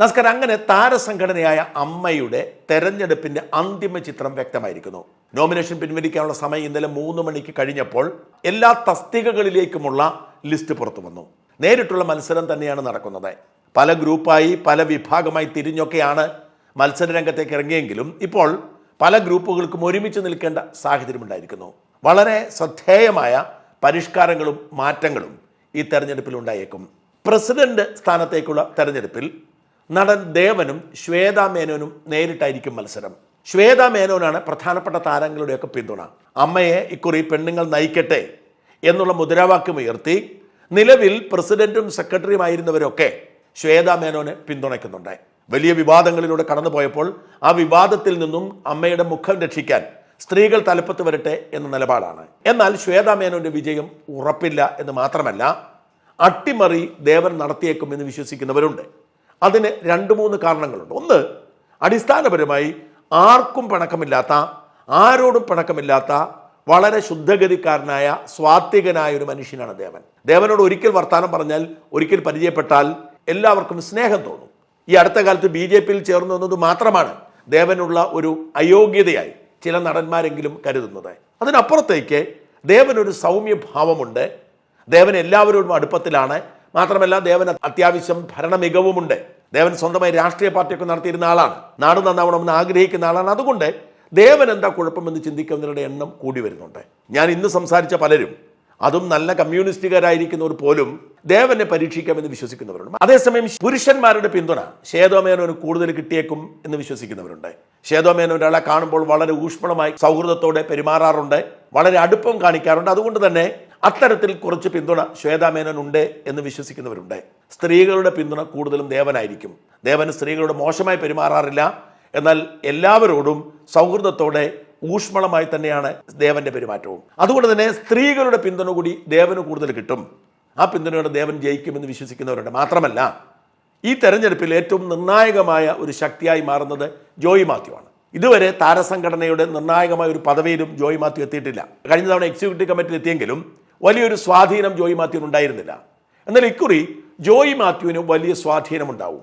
നമസ്കാരം. അങ്ങനെ താരസംഘടനയായ അമ്മയുടെ തെരഞ്ഞെടുപ്പിന്റെ അന്തിമ ചിത്രം വ്യക്തമായിരിക്കുന്നു. നോമിനേഷൻ പിൻവലിക്കാനുള്ള സമയം ഇന്നലെ മൂന്ന് മണിക്ക് കഴിഞ്ഞപ്പോൾ എല്ലാ തസ്തികകളിലേക്കുമുള്ള ലിസ്റ്റ് പുറത്തു വന്നു. നേരിട്ടുള്ള മത്സരം തന്നെയാണ് നടക്കുന്നത്. പല ഗ്രൂപ്പായി പല വിഭാഗമായി തിരിഞ്ഞൊക്കെയാണ് മത്സര രംഗത്തേക്ക് ഇറങ്ങിയെങ്കിലും ഇപ്പോൾ പല ഗ്രൂപ്പുകൾക്കും ഒരുമിച്ച് നിൽക്കേണ്ട സാഹചര്യമുണ്ടായിരിക്കുന്നു. വളരെ ശ്രദ്ധേയമായ പരിഷ്കാരങ്ങളും മാറ്റങ്ങളും ഈ തെരഞ്ഞെടുപ്പിൽ ഉണ്ടായേക്കും. പ്രസിഡന്റ് സ്ഥാനത്തേക്കുള്ള തെരഞ്ഞെടുപ്പിൽ നടൻ ദേവനും ശ്വേതാ മേനോനും നേരിട്ടായിരിക്കും മത്സരം. ശ്വേതാ മേനോനാണ് പ്രധാനപ്പെട്ട താരങ്ങളുടെയൊക്കെ പിന്തുണ. അമ്മയെ ഇക്കുറി പെണ്ണുങ്ങൾ നയിക്കട്ടെ എന്നുള്ള മുദ്രാവാക്യം ഉയർത്തി നിലവിൽ പ്രസിഡന്റും സെക്രട്ടറിയുമായിരുന്നവരൊക്കെ ശ്വേതാ മേനോനെ പിന്തുണയ്ക്കുന്നുണ്ട്. വലിയ വിവാദങ്ങളിലൂടെ കടന്നുപോയപ്പോൾ ആ വിവാദത്തിൽ നിന്നും അമ്മയുടെ മുഖം രക്ഷിക്കാൻ സ്ത്രീകൾ തലപ്പത്ത് വരട്ടെ എന്ന നിലപാടാണ്. എന്നാൽ ശ്വേതാ മേനോന്റെ വിജയം ഉറപ്പില്ല എന്ന് മാത്രമല്ല അട്ടിമറി ദേവൻ നടത്തിയേക്കുമെന്ന് വിശ്വസിക്കുന്നവരുണ്ട്. അതിന് രണ്ട് മൂന്ന് കാരണങ്ങളുണ്ട്. ഒന്ന് അടിസ്ഥാനപരമായി ആർക്കും പിണക്കമില്ലാത്ത ആരോടും പിണക്കമില്ലാത്ത വളരെ ശുദ്ധഗതിക്കാരനായ സ്വാത്വികനായ ഒരു മനുഷ്യനാണ് ദേവൻ. ദേവനോട് ഒരിക്കൽ വർത്താനം പറഞ്ഞാൽ ഒരിക്കൽ പരിചയപ്പെട്ടാൽ എല്ലാവർക്കും സ്നേഹം തോന്നും. ഈ അടുത്ത കാലത്ത് ബി ജെ പിയിൽ ചേർന്നു വന്നത് മാത്രമാണ് ദേവനുള്ള ഒരു അയോഗ്യതയായി ചില നടന്മാരെങ്കിലും കരുതുന്നത്. അതിനപ്പുറത്തേക്ക് ദേവനൊരു സൗമ്യ ഭാവമുണ്ട് ദേവൻ എല്ലാവരോടും അടുപ്പത്തിലാണ്. മാത്രമല്ല ദേവൻ അത്യാവശ്യം ഭരണ മികവുമുണ്ട് ദേവൻ സ്വന്തമായി രാഷ്ട്രീയ പാർട്ടിയൊക്കെ നടത്തിയിരുന്ന ആളാണ്. നാട് നന്നാവണമെന്ന് ആഗ്രഹിക്കുന്ന ആളാണ്. അതുകൊണ്ട് ദേവൻ എന്താ കുഴപ്പമെന്ന് ചിന്തിക്കുന്നവരുടെ എണ്ണം കൂടി വരുന്നുണ്ട്. ഞാൻ ഇന്ന് സംസാരിച്ച പലരും അതും നല്ല കമ്മ്യൂണിസ്റ്റുകാരായിരിക്കുന്നവർ പോലും ദേവനെ പരീക്ഷിക്കാമെന്ന് വിശ്വസിക്കുന്നവരുണ്ട്. അതേസമയം പുരുഷന്മാരുടെ പിന്തുണ ശേതോമേനോന് കൂടുതൽ കിട്ടിയേക്കും എന്ന് വിശ്വസിക്കുന്നവരുണ്ട്. ശേതോമേനോ ഒരാളെ കാണുമ്പോൾ വളരെ ഊഷ്മളമായി സൗഹൃദത്തോടെ പെരുമാറാറുണ്ട്. വളരെ അടുപ്പം കാണിക്കാറുണ്ട്. അതുകൊണ്ട് തന്നെ അത്തരത്തിൽ കുറച്ച് പിന്തുണ ശ്വേതാമേനോൻ ഉണ്ട് എന്ന് വിശ്വസിക്കുന്നവരുണ്ട്. സ്ത്രീകളുടെ പിന്തുണ കൂടുതലും ദേവനായിരിക്കും. ദേവന് സ്ത്രീകളോട് മോശമായി പെരുമാറാറില്ല. എന്നാൽ എല്ലാവരോടും സൗഹൃദത്തോടെ ഊഷ്മളമായി തന്നെയാണ് ദേവന്റെ പെരുമാറ്റവും. അതുകൊണ്ട് തന്നെ സ്ത്രീകളുടെ പിന്തുണ കൂടി ദേവന് കൂടുതൽ കിട്ടും. ആ പിന്തുണയോടെ ദേവൻ ജയിക്കുമെന്ന് വിശ്വസിക്കുന്നവരുണ്ട്. മാത്രമല്ല ഈ തെരഞ്ഞെടുപ്പിൽ ഏറ്റവും നിർണായകമായ ഒരു ശക്തിയായി മാറുന്നത് ജോയി മാത്യു ആണ്. ഇതുവരെ താരസംഘടനയുടെ നിർണായകമായ ഒരു പദവിയിലും ജോയി മാത്യു എത്തിയിട്ടില്ല. കഴിഞ്ഞ തവണ എക്സിക്യൂട്ടീവ് കമ്മിറ്റിയിൽ എത്തിയെങ്കിലും വലിയൊരു സ്വാധീനം ജോയി മാത്യുവിന് ഉണ്ടായിരുന്നില്ല. എന്നാൽ ഇക്കുറി ജോയി മാത്യുവിന് വലിയ സ്വാധീനമുണ്ടാവും.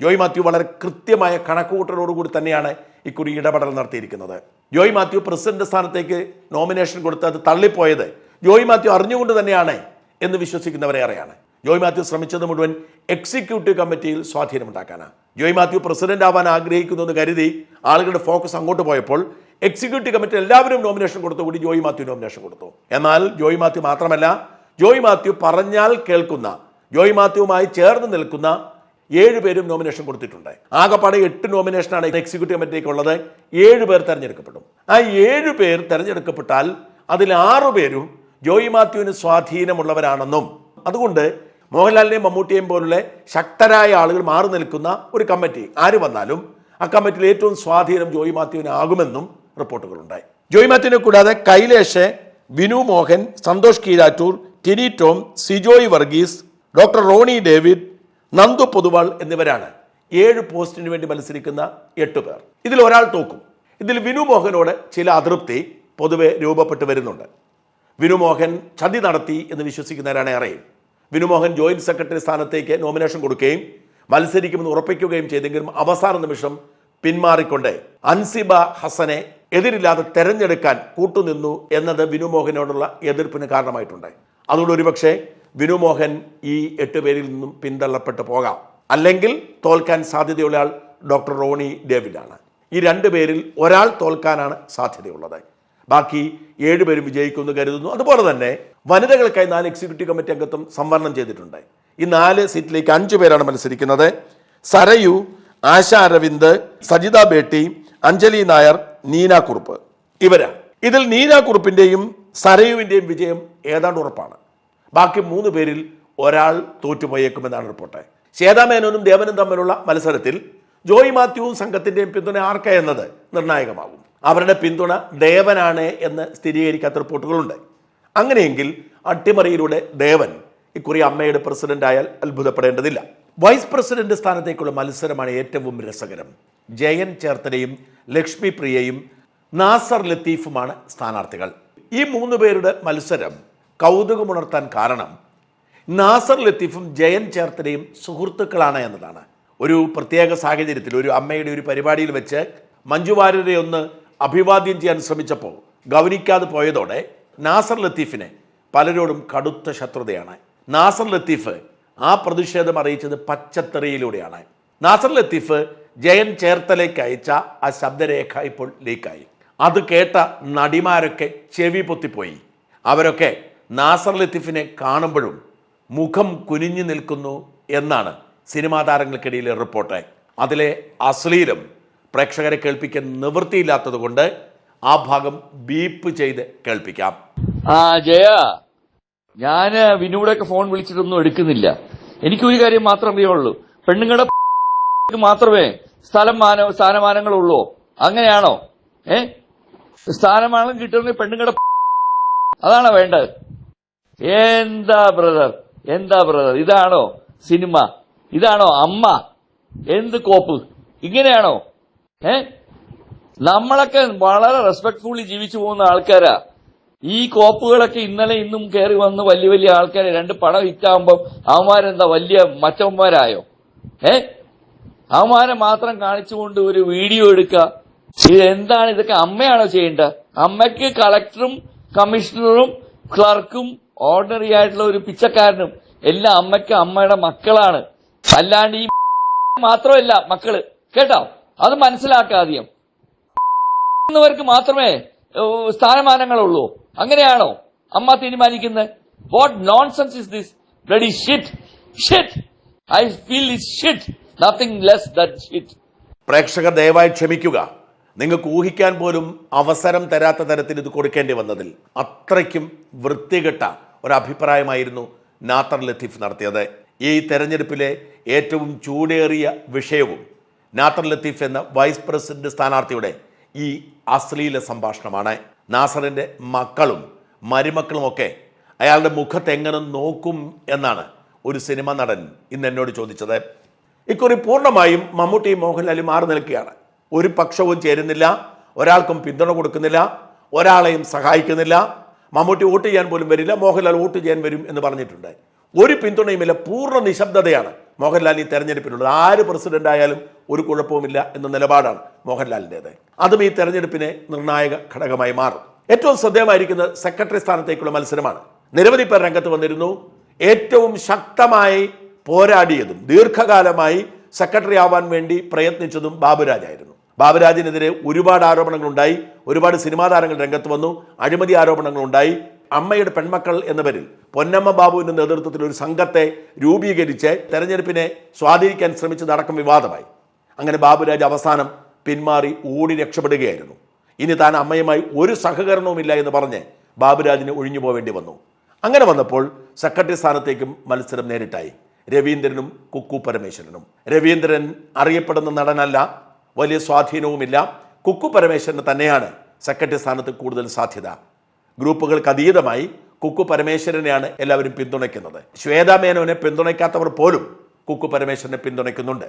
ജോയ് മാത്യു വളരെ കൃത്യമായ കണക്കുകൂട്ടലോടുകൂടി തന്നെയാണ് ഇക്കുറി ഇടപെടൽ നടത്തിയിരിക്കുന്നത്. ജോയ് മാത്യു പ്രസിഡന്റ് സ്ഥാനത്തേക്ക് നോമിനേഷൻ കൊടുത്ത് അത് തള്ളിപ്പോയത് ജോയ് മാത്യു അറിഞ്ഞുകൊണ്ട് തന്നെയാണ് എന്ന് വിശ്വസിക്കുന്നവരേറെയാണ് ജോയ് മാത്യു ശ്രമിച്ചത് മുഴുവൻ എക്സിക്യൂട്ടീവ് കമ്മിറ്റിയിൽ സ്വാധീനമുണ്ടാക്കാനാണ്. ജോയ് മാത്യു പ്രസിഡന്റ് ആവാൻ ആഗ്രഹിക്കുന്നു എന്ന് കരുതി ആളുകളുടെ ഫോക്കസ് അങ്ങോട്ട് പോയപ്പോൾ എക്സിക്യൂട്ടീവ് കമ്മിറ്റി എല്ലാവരും നോമിനേഷൻ കൊടുത്തു കൂടി ജോയി മാത്യു നോമിനേഷൻ കൊടുത്തു. എന്നാൽ ജോയി മാത്യു മാത്രമല്ല ജോയി മാത്യു പറഞ്ഞാൽ കേൾക്കുന്ന ജോയി മാത്യുവുമായി ചേർന്ന് നിൽക്കുന്ന ഏഴ് പേരും നോമിനേഷൻ കൊടുത്തിട്ടുണ്ട്. ആകെപ്പാടെ എട്ട് നോമിനേഷനാണ് എക്സിക്യൂട്ടീവ് കമ്മിറ്റിക്ക് ഉള്ളത്. ഏഴ് പേർ തെരഞ്ഞെടുക്കപ്പെടും. ആ ഏഴ് പേർ തെരഞ്ഞെടുക്കപ്പെട്ടാൽ അതിൽ ആറു പേരും ജോയി മാത്യുവിന് സ്വാധീനമുള്ളവരാണെന്നും അതുകൊണ്ട് മോഹൻലാലിനെയും മമ്മൂട്ടിയെയും പോലുള്ള ശക്തരായ ആളുകൾ മാറി നിൽക്കുന്ന ഒരു കമ്മിറ്റി ആര് വന്നാലും ആ കമ്മിറ്റിയിൽ ഏറ്റവും സ്വാധീനം ജോയി മാത്യുവിന് ആകുമെന്നും റിപ്പോർട്ടുകളുണ്ടായി. ജോയി മാത്യുവിനെ കൂടാതെ കൈലേഷ് വിനു മോഹൻ സന്തോഷ് കീരാറ്റൂർ ടിനി ടോം സിജോയ് വർഗീസ് ഡോക്ടർ റോണി ഡേവിഡ് നന്ദു പൊതുവാൾ എന്നിവരാണ് ഏഴ് പോസ്റ്റിന് വേണ്ടി മത്സരിക്കുന്ന എട്ട് പേർ. ഇതിൽ ഒരാൾ തോക്കും. ഇതിൽ വിനു മോഹനോട് ചില അതൃപ്തി പൊതുവെ രൂപപ്പെട്ടു വരുന്നുണ്ട്. വിനു മോഹൻ ചതി നടത്തി എന്ന് വിശ്വസിക്കുന്നവരാണ് ഏറെയും. വിനു മോഹൻ ജോയിന്റ് സെക്രട്ടറി സ്ഥാനത്തേക്ക് നോമിനേഷൻ കൊടുക്കുകയും മത്സരിക്കുമെന്ന് ഉറപ്പിക്കുകയും ചെയ്തെങ്കിലും അവസാന നിമിഷം പിന്മാറിക്കൊണ്ട് അൻസിബ ഹസനെ എതിരില്ലാതെ തെരഞ്ഞെടുക്കാൻ കൂട്ടുനിന്നു എന്നത് വിനു മോഹനോടുള്ള എതിർപ്പിന് കാരണമായിട്ടുണ്ട് അതുകൊണ്ട് ഒരുപക്ഷെ വിനുമോഹൻ ഈ എട്ട് പേരിൽ നിന്നും പിന്തള്ളപ്പെട്ട് പോകാം. അല്ലെങ്കിൽ തോൽക്കാൻ സാധ്യതയുള്ള ഡോക്ടർ റോണി ഡേവിഡാണ്. ഈ രണ്ട് പേരിൽ ഒരാൾ തോൽക്കാനാണ് സാധ്യതയുള്ളത്. ബാക്കി ഏഴുപേരും വിജയിക്കുമെന്ന് കരുതുന്നു. അതുപോലെ തന്നെ വനിതകൾക്കായി നാല് എക്സിക്യൂട്ടീവ് കമ്മിറ്റി അംഗത്വം സംവരണം ചെയ്തിട്ടുണ്ട്. ഈ നാല് സീറ്റിലേക്ക് അഞ്ചു പേരാണ് മത്സരിക്കുന്നത്. സരയു ആശ അരവിന്ദ് സജിത ബേട്ടി അഞ്ജലി നായർ നീന കുറുപ്പ് ഇവരാണ് ഇതിൽ നീന കുറുപ്പിന്റെയും സരയുവിന്റെയും വിജയം ഏതാണ്ട് ഉറപ്പാണ്. ബാക്കി മൂന്ന് പേരിൽ ഒരാൾ തോറ്റുപോയേക്കുമെന്നാണ് റിപ്പോർട്ട്. ശ്വേതാമേനോനും ദേവനും തമ്മിലുള്ള മത്സരത്തിൽ ജോയി മാത്യുവും സംഘത്തിന്റെയും പിന്തുണ ആർക്ക എന്നത് നിർണായകമാകും. അവരുടെ പിന്തുണ ദേവനാണ് എന്ന് സ്ഥിരീകരിക്കാത്ത റിപ്പോർട്ടുകളുണ്ട്. അങ്ങനെയെങ്കിൽ അട്ടിമറിയിലൂടെ ദേവൻ ഇക്കുറി അമ്മയുടെ പ്രസിഡന്റ് ആയാൽ അത്ഭുതപ്പെടേണ്ടതില്ല. വൈസ് പ്രസിഡന്റ് സ്ഥാനത്തേക്കുള്ള മത്സരമാണ് ഏറ്റവും രസകരം. ജയൻ ചേർത്തലയും ലക്ഷ്മി പ്രിയയും നാസർ ലത്തീഫുമാണ് സ്ഥാനാർത്ഥികൾ. ഈ മൂന്ന് പേരുടെ മത്സരം കൗതുകമുണർത്താൻ കാരണം നാസർ ലത്തീഫും ജയൻ ചേർത്തലയും സുഹൃത്തുക്കളാണ് എന്നതാണ്. ഒരു പ്രത്യേക സാഹചര്യത്തിൽ ഒരു അമ്മയുടെ ഒരു പരിപാടിയിൽ വെച്ച് മഞ്ജു വാര്യരെ ഒന്ന് അഭിവാദ്യം ചെയ്യാൻ ശ്രമിച്ചപ്പോൾ ഗൗനിക്കാതെ പോയതോടെ നാസർ ലത്തീഫിനെ പലരോടും കടുത്ത ശത്രുതയാണ്. നാസർ ലത്തീഫ് ആ പ്രതിഷേധം അറിയിച്ചത് പച്ചത്തെറിയിലൂടെയാണ്. നാസർ ലത്തീഫ് ജയൻ ചേർത്തലേക്ക് അയച്ച ആ ശബ്ദരേഖ ഇപ്പോൾ ലീക്കായി. അത് കേട്ട നടിമാരൊക്കെ ചെവി പൊത്തിപ്പോയി. അവരൊക്കെ നാസർ ലത്തീഫിനെ കാണുമ്പോഴും മുഖം കുനിഞ്ഞു നിൽക്കുന്നു എന്നാണ് സിനിമാ താരങ്ങൾക്കിടയിലെ റിപ്പോർട്ട്. അതിലെ അശ്ലീലം പ്രേക്ഷകരെ കേൾപ്പിക്കാൻ നിവൃത്തിയില്ലാത്തത് കൊണ്ട് ആ ഭാഗം ബീപ്പ് ചെയ്ത് കേൾപ്പിക്കാം. ആ ജയ. ഞാൻ വിനൂടൊക്കെ ഫോൺ വിളിച്ചിട്ടൊന്നും എടുക്കുന്നില്ല. എനിക്കൊരു കാര്യം മാത്രം അറിയുള്ളൂ പെണ്ണുങ്ങളുടെ മാത്രമേ സ്ഥലം മാന സ്ഥാനമാനങ്ങളുള്ളൂ. അങ്ങനെയാണോ? ഏ? സ്ഥാനമാനം കിട്ടുന്ന പെണ്ണുങ്ങളുടെ അതാണോ വേണ്ടത്? എന്താ ബ്രദർ? എന്താ ബ്രദർ? ഇതാണോ സിനിമ? ഇതാണോ അമ്മ? എന്ത് കോപ്പ്? ഇങ്ങനെയാണോ? ഏ? നമ്മളൊക്കെ വളരെ റെസ്പെക്ട്ഫുള്ളി ജീവിച്ചു പോകുന്ന ആൾക്കാരാ. ഈ കോപ്പുകളൊക്കെ ഇന്നലെ ഇന്നും കയറി വന്ന് വലിയ വലിയ ആൾക്കാരെ രണ്ട് പടം ഹിറ്റാകുമ്പോൾ അവന്മാരെന്താ വലിയ മറ്റവന്മാരായോ ഏ? അവന്മാരെ മാത്രം കാണിച്ചുകൊണ്ട് ഒരു വീഡിയോ എടുക്കുക ഇത് എന്താണ് ഇതൊക്കെ അമ്മയാണോ ചെയ്യേണ്ടത് അമ്മയ്ക്ക് കളക്ടറും കമ്മീഷണറും ക്ലർക്കും ഓർഡിനറി ആയിട്ടുള്ള ഒരു പിച്ചക്കാരനും എല്ലാം അമ്മയ്ക്ക് അമ്മയുടെ മക്കളാണ്. അല്ലാണ്ട് ഈ മാത്രമല്ല മക്കൾ. കേട്ടോ? അത് മനസ്സിലാക്കാദ്യം എന്നവർക്ക് മാത്രമേ സ്ഥാനമാനങ്ങളുള്ളൂ. അങ്ങനെയാണോ അമ്മ തീരുമാനിക്കുന്നത്? What nonsense is this bloody shit shit I feel is shit nothing less that പ്രേക്ഷകർ ദയവായി ക്ഷമിക്കുക. നിങ്ങൾക്ക് ഊഹിക്കാൻ പോലും അവസരം തരാത്ത തരത്തിൽ ഇത് കൊടുക്കേണ്ടി വന്നതിൽ അത്രയ്ക്കും വൃത്തികെട്ട ഒരഭിപ്രായമായിരുന്നു നാത്തർ ലത്തീഫ് നടത്തിയത്. ഈ തെരഞ്ഞെടുപ്പിലെ ഏറ്റവും ചൂടേറിയ വിഷയവും നാത്തർ ലത്തീഫ് എന്ന വൈസ് പ്രസിഡന്റ് സ്ഥാനാർത്ഥിയുടെ ഈ അശ്ലീല സംഭാഷണമാണ്. നാസറിന്റെ മക്കളും മരുമക്കളുമൊക്കെ അയാളുടെ മുഖത്ത് എങ്ങനെ നോക്കും എന്നാണ് ഒരു സിനിമ നടൻ ഇന്ന് എന്നോട് ചോദിച്ചത്. ഇക്കുറി പൂർണമായും മമ്മൂട്ടി മോഹൻലാലും മാറി നിൽക്കുകയാണ്. ഒരു പക്ഷവും ചേരുന്നില്ല ഒരാൾക്കും പിന്തുണ കൊടുക്കുന്നില്ല ഒരാളെയും സഹായിക്കുന്നില്ല. മമ്മൂട്ടി വോട്ട് ചെയ്യാൻ പോലും വരില്ല മോഹൻലാൽ വോട്ട് ചെയ്യാൻ വരും എന്ന് പറഞ്ഞിട്ടുണ്ട്. ഒരു പിന്തുണയുമില്ല പൂർണ നിശബ്ദതയാണ് മോഹൻലാൽ ഈ തെരഞ്ഞെടുപ്പിനുള്ളത് ആര് പ്രസിഡന്റ് ആയാലും ഒരു കുഴപ്പവുമില്ല എന്ന നിലപാടാണ് മോഹൻലാലിന്റെത് അതും ഈ തെരഞ്ഞെടുപ്പിനെ നിർണായക ഘടകമായി മാറും. ഏറ്റവും ശ്രദ്ധേയമായിരിക്കുന്നത് സെക്രട്ടറി സ്ഥാനത്തേക്കുള്ള മത്സരമാണ്. നിരവധി പേർ രംഗത്ത് വന്നിരുന്നു. ഏറ്റവും ശക്തമായി പോരാടിയതും ദീർഘകാലമായി സെക്രട്ടറി ആവാൻ വേണ്ടി പ്രയത്നിച്ചതും ബാബുരാജായിരുന്നു. ബാബുരാജിനെതിരെ ഒരുപാട് ആരോപണങ്ങളുണ്ടായി. ഒരുപാട് സിനിമാ താരങ്ങൾ രംഗത്ത് വന്നു. അഴിമതി ആരോപണങ്ങളുണ്ടായി. അമ്മയുടെ പെൺമക്കൾ എന്ന പേരിൽ പൊന്നമ്മ ബാബുവിന്റെ നേതൃത്വത്തിൽ ഒരു സംഘത്തെ രൂപീകരിച്ച് തെരഞ്ഞെടുപ്പിനെ സ്വാധീനിക്കാൻ ശ്രമിച്ചതടക്കം വിവാദമായി. അങ്ങനെ ബാബുരാജ് അവസാനം പിന്മാറി ഓടി രക്ഷപ്പെടുകയായിരുന്നു. ഇനി താൻ അമ്മയുമായി ഒരു സഹകരണവുമില്ല എന്ന് പറഞ്ഞ് ബാബുരാജിന് ഒഴിഞ്ഞു പോവേണ്ടി വന്നു. അങ്ങനെ വന്നപ്പോൾ സെക്രട്ടറി സ്ഥാനത്തേക്കും മത്സരം നേരിട്ടായി. രവീന്ദ്രനും കുക്കു പരമേശ്വരനും. രവീന്ദ്രൻ അറിയപ്പെടുന്ന നടനല്ല വലിയ സ്വാധീനവുമില്ല. കുക്കു പരമേശ്വരന് തന്നെയാണ് സെക്രട്ടറി സ്ഥാനത്ത് കൂടുതൽ സാധ്യത. ഗ്രൂപ്പുകൾക്ക് അതീതമായി കുക്കു പരമേശ്വരനെയാണ് എല്ലാവരും പിന്തുണയ്ക്കുന്നത്. ശ്വേതാ മേനോനെ പിന്തുണയ്ക്കാത്തവർ പോലും കുക്കു പരമേശ്വരനെ പിന്തുണയ്ക്കുന്നുണ്ട്.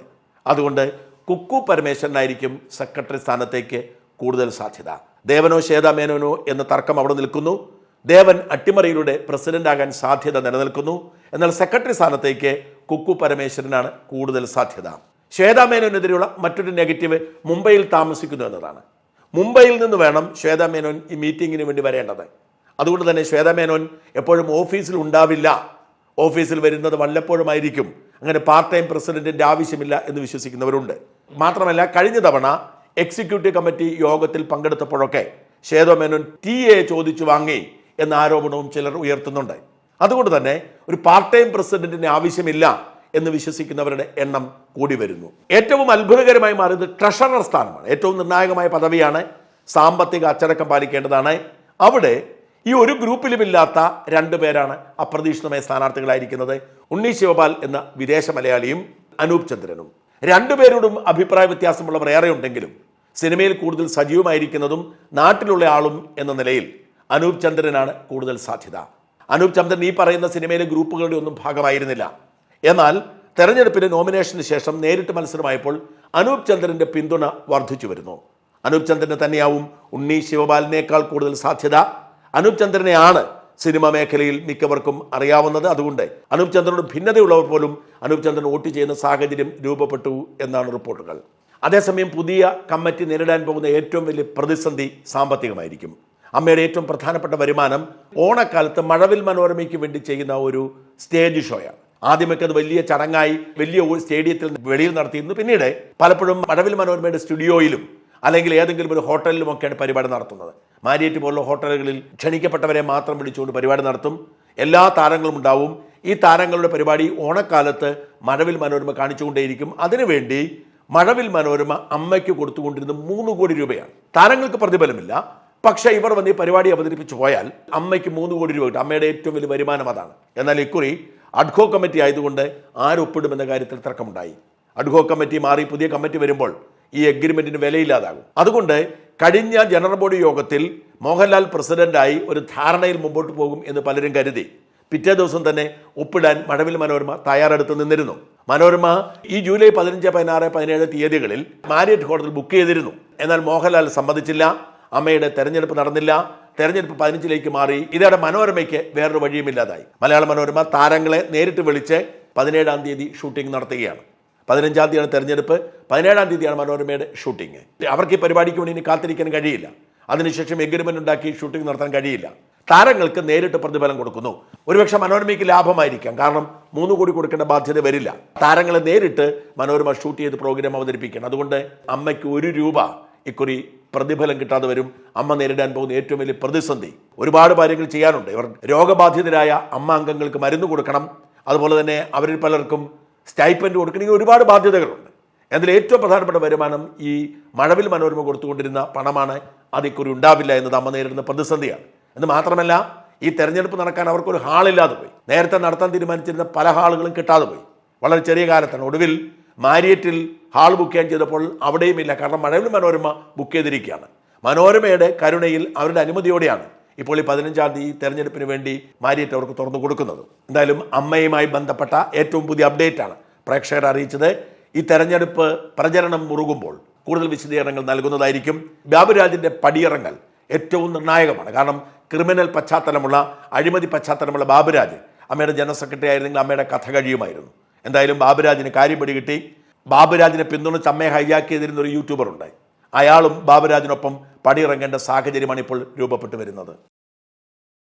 അതുകൊണ്ട് കുക്കു പരമേശ്വരനായിരിക്കും സെക്രട്ടറി സ്ഥാനത്തേക്ക് കൂടുതൽ സാധ്യത. ദേവനോ ശ്വേതാ മേനോനോ എന്ന തർക്കം അവിടെ നിൽക്കുന്നു. ദേവൻ അട്ടിമറിയിലൂടെ പ്രസിഡന്റ് ആകാൻ സാധ്യത നിലനിൽക്കുന്നു. എന്നാൽ സെക്രട്ടറി സ്ഥാനത്തേക്ക് കുക്കു പരമേശ്വരനാണ് കൂടുതൽ സാധ്യത. ശ്വേതാമേനോനെതിരെയുള്ള മറ്റൊരു നെഗറ്റീവ് മുംബൈയിൽ താമസിക്കുന്നു എന്നതാണ്. മുംബൈയിൽ നിന്ന് വേണം ശ്വേതാമേനോൻ ഈ മീറ്റിങ്ങിന് വേണ്ടി വരേണ്ടത്. അതുകൊണ്ട് തന്നെ ശ്വേതാമേനോൻ എപ്പോഴും ഓഫീസിൽ ഉണ്ടാവില്ല. ഓഫീസിൽ വരുന്നത് വല്ലപ്പോഴുമായിരിക്കും. അങ്ങനെ പാർട്ട് ടൈം പ്രസിഡന്റിന്റെ ആവശ്യമില്ല എന്ന് വിശ്വസിക്കുന്നവരുണ്ട്. മാത്രമല്ല കഴിഞ്ഞ തവണ എക്സിക്യൂട്ടീവ് കമ്മിറ്റി യോഗത്തിൽ പങ്കെടുത്തപ്പോഴൊക്കെ ശ്വേതോ മേനോൻ ടി എ ചോദിച്ചു വാങ്ങി എന്ന ആരോപണവും ചിലർ ഉയർത്തുന്നുണ്ട്. അതുകൊണ്ട് തന്നെ ഒരു പാർട്ട് ടൈം പ്രസിഡന്റിന് ആവശ്യമില്ല എന്ന് വിശ്വസിക്കുന്നവരുടെ എണ്ണം കൂടി വരുന്നു. ഏറ്റവും അത്ഭുതകരമായി മാറിയത് ട്രഷറർ സ്ഥാനമാണ്. ഏറ്റവും നിർണായകമായ പദവിയാണ് സാമ്പത്തിക അച്ചടക്കം പാലിക്കേണ്ടതാണ്. അവിടെ ഈ ഒരു ഗ്രൂപ്പിലുമില്ലാത്ത രണ്ടു പേരാണ് അപ്രതീക്ഷിതമായ സ്ഥാനാർത്ഥികളായിരിക്കുന്നത്. ഉണ്ണി ശിവപാൽ എന്ന വിദേശ മലയാളിയും അനൂപ് ചന്ദ്രനും. രണ്ടുപേരോടും അഭിപ്രായ വ്യത്യാസമുള്ളവർ ഏറെ ഉണ്ടെങ്കിലും സിനിമയിൽ കൂടുതൽ സജീവമായിരിക്കുന്നതും നാട്ടിലുള്ള ആളും എന്ന നിലയിൽ അനൂപ് ചന്ദ്രനാണ് കൂടുതൽ സാധ്യത. അനൂപ് ചന്ദ്രൻ ഈ പറയുന്ന സിനിമയിലെ ഗ്രൂപ്പുകളുടെ ഒന്നും ഭാഗമായിരുന്നില്ല. എന്നാൽ തെരഞ്ഞെടുപ്പിന് നോമിനേഷന് ശേഷം നേരിട്ട് മത്സരമായപ്പോൾ അനൂപ് ചന്ദ്രന്റെ പിന്തുണ വർദ്ധിച്ചു വരുന്നു. അനൂപ് ചന്ദ്രന് തന്നെയാവും ഉണ്ണി ശിവപാലിനേക്കാൾ കൂടുതൽ സാധ്യത. അനൂപ് ചന്ദ്രനെയാണ് സിനിമ മേഖലയിൽ മിക്കവർക്കും അറിയാവുന്നത് അതുകൊണ്ട് അനൂപ് ചന്ദ്രനോട് ഭിന്നതയുള്ളവർ പോലും അനൂപ് ചന്ദ്രൻ വോട്ട് ചെയ്യുന്ന സാഹചര്യം രൂപപ്പെട്ടു എന്നാണ് റിപ്പോർട്ടുകൾ. അതേസമയം പുതിയ കമ്മിറ്റി നേരിടാൻ പോകുന്ന ഏറ്റവും വലിയ പ്രതിസന്ധി സാമ്പത്തികമായിരിക്കും. അമ്മയുടെ ഏറ്റവും പ്രധാനപ്പെട്ട വരുമാനം ഓണക്കാലത്ത് മഴവിൽ മനോരമയ്ക്ക് വേണ്ടി ചെയ്യുന്ന ഒരു സ്റ്റേജ് ഷോയാണ്. ആദ്യമൊക്കെ അത് വലിയ ചടങ്ങായി വലിയ സ്റ്റേഡിയത്തിൽ വെളിയിൽ നടത്തിയിരുന്നു. പിന്നീട് പലപ്പോഴും മഴവിൽ മനോരമയുടെ സ്റ്റുഡിയോയിലും അല്ലെങ്കിൽ ഏതെങ്കിലും ഒരു ഹോട്ടലിലുമൊക്കെയാണ് പരിപാടി നടത്തുന്നത്. മാരിയറ്റ് പോലുള്ള ഹോട്ടലുകളിൽ ക്ഷണിക്കപ്പെട്ടവരെ മാത്രം വിളിച്ചുകൊണ്ട് പരിപാടി നടത്തും. എല്ലാ താരങ്ങളും ഉണ്ടാവും. ഈ താരങ്ങളുടെ പരിപാടി ഓണക്കാലത്ത് മഴവിൽ മനോരമ കാണിച്ചുകൊണ്ടേയിരിക്കും. അതിനുവേണ്ടി മഴവിൽ മനോരമ അമ്മയ്ക്ക് കൊടുത്തുകൊണ്ടിരുന്ന മൂന്ന് കോടി രൂപയാണ്. താരങ്ങൾക്ക് പ്രതിഫലമില്ല. പക്ഷേ ഇവർ വന്ന് ഈ പരിപാടി അവതരിപ്പിച്ചു പോയാൽ അമ്മയ്ക്ക് മൂന്ന് കോടി രൂപ കിട്ടും. അമ്മയുടെ ഏറ്റവും വലിയ വരുമാനം അതാണ്. എന്നാൽ ഇക്കുറി അഡ്ഹോ കമ്മിറ്റി ആയതുകൊണ്ട് ആരൊപ്പിടുമെന്ന കാര്യത്തിൽ തർക്കമുണ്ടായി. അഡ്ഹോ കമ്മിറ്റി മാറി പുതിയ കമ്മിറ്റി വരുമ്പോൾ ഈ എഗ്രിമെന്റിന് വിലയില്ലാതാകും. അതുകൊണ്ട് കഴിഞ്ഞ ജനറൽ ബോഡി യോഗത്തിൽ മോഹൻലാൽ പ്രസിഡന്റായി ഒരു ധാരണയിൽ മുമ്പോട്ട് പോകും എന്ന് പലരും കരുതി. പിറ്റേ ദിവസം തന്നെ ഒപ്പിടാൻ മഴവിൽ മനോരമ തയ്യാറെടുത്ത് നിന്നിരുന്നു. മനോരമ ഈ ജൂലൈ പതിനഞ്ച് പതിനാറ് പതിനേഴ് തീയതികളിൽ മാരിയറ്റ് ഹോട്ടൽ ബുക്ക് ചെയ്തിരുന്നു. എന്നാൽ മോഹൻലാൽ സമ്മതിച്ചില്ല. അമ്മയുടെ തെരഞ്ഞെടുപ്പ് നടന്നില്ല. തെരഞ്ഞെടുപ്പ് പതിനഞ്ചിലേക്ക് മാറി. ഇതോടെ മനോരമയ്ക്ക് വേറൊരു വഴിയുമില്ലാതായി. മലയാള മനോരമ താരങ്ങളെ നേരിട്ട് വിളിച്ച് പതിനേഴാം തീയതി ഷൂട്ടിംഗ് നടത്തുകയാണ്. പതിനഞ്ചാം തീയതിയാണ് തെരഞ്ഞെടുപ്പ്. പതിനേഴാം തീയതിയാണ് മനോരമയുടെ ഷൂട്ടിംഗ് അവർക്ക് ഈ പരിപാടിക്ക് വേണ്ടി ഇനി കാത്തിരിക്കാൻ കഴിയില്ല. അതിനുശേഷം എഗ്രിമെന്റ് ഉണ്ടാക്കി ഷൂട്ടിംഗ് നടത്താൻ കഴിയില്ല. താരങ്ങൾക്ക് നേരിട്ട് പ്രതിഫലം കൊടുക്കുന്നു. ഒരുപക്ഷെ മനോരമയ്ക്ക് ലാഭമായിരിക്കാം. കാരണം മൂന്ന് കോടി കൊടുക്കേണ്ട ബാധ്യത വരില്ല. താരങ്ങളെ നേരിട്ട് മനോരമ ഷൂട്ട് ചെയ്ത് പ്രോഗ്രാം അവതരിപ്പിക്കണം. അതുകൊണ്ട് അമ്മയ്ക്ക് ഒരു രൂപ ഇക്കുറി പ്രതിഫലം കിട്ടാതെ വരും. അമ്മ നേരിടാൻ പോകുന്ന ഏറ്റവും വലിയ പ്രതിസന്ധി. ഒരുപാട് കാര്യങ്ങൾ ചെയ്യാനുണ്ട്. ഇവർ രോഗബാധിതരായ അമ്മ അംഗങ്ങൾക്ക് മരുന്ന് കൊടുക്കണം. അതുപോലെ തന്നെ അവരിൽ പലർക്കും സ്റ്റൈപ്പൻഡ് കൊടുക്കണമെങ്കിൽ ഒരുപാട് ബാധ്യതകളുണ്ട്. അതിൽ ഏറ്റവും പ്രധാനപ്പെട്ട വരുമാനം ഈ മഴവിൽ മനോരമ കൊടുത്തുകൊണ്ടിരുന്ന പണമാണ്. അത് ഇക്കുറി ഉണ്ടാവില്ല എന്നത് അമ്മ നേരിടുന്ന പ്രതിസന്ധിയാണ്. എന്ന് മാത്രമല്ല ഈ തെരഞ്ഞെടുപ്പ് നടക്കാൻ അവർക്കൊരു ഹാളില്ലാതെ പോയി. നേരത്തെ നടത്താൻ തീരുമാനിച്ചിരുന്ന പല ഹാളുകളും കിട്ടാതെ പോയി. വളരെ ചെറിയ കാലത്താണ്. ഒടുവിൽ മാരിയറ്റിൽ ഹാൾ ബുക്ക് ചെയ്യാൻ ചെയ്തപ്പോൾ അവിടെയും ഇല്ല കാരണം മഴവിൽ മനോരമ ബുക്ക് ചെയ്തിരിക്കുകയാണ്. മനോരമയുടെ കരുണയിൽ അവരുടെ അനുമതിയോടെയാണ് ഇപ്പോൾ ഈ പതിനഞ്ചാം തീയതി തെരഞ്ഞെടുപ്പിന് വേണ്ടി മാരിയറ്റ് അവർക്ക് തുറന്നു കൊടുക്കുന്നത്. എന്തായാലും അമ്മയുമായി ബന്ധപ്പെട്ട ഏറ്റവും പുതിയ അപ്ഡേറ്റ് ആണ് പ്രേക്ഷകർ അറിയിച്ചത്. ഈ തെരഞ്ഞെടുപ്പ് പ്രചരണം മുറുകുമ്പോൾ കൂടുതൽ വിശദീകരണങ്ങൾ നൽകുന്നതായിരിക്കും. ബാബുരാജിന്റെ പടിയിറങ്ങൽ ഏറ്റവും നിർണായകമാണ്. കാരണം ക്രിമിനൽ പശ്ചാത്തലമുള്ള അഴിമതി പശ്ചാത്തലമുള്ള ബാബുരാജ് അമ്മയുടെ ജനറൽ സെക്രട്ടറി ആയിരുന്നെങ്കിൽ അമ്മയുടെ കഥ കഴിയുമായിരുന്നു. എന്തായാലും ബാബുരാജിന് കാര്യം പിടികിട്ടി ബാബുരാജിനെ പിന്തുണച്ച് അമ്മയെ ഹൈജാക്ക് ചെയ്തിരുന്ന ഒരു യൂട്യൂബർ ഉണ്ടായി. അയാളും ബാബുരാജിനൊപ്പം പടിയിറങ്ങേണ്ട സാഹചര്യമാണ് ഇപ്പോൾ രൂപപ്പെട്ടു വരുന്നത്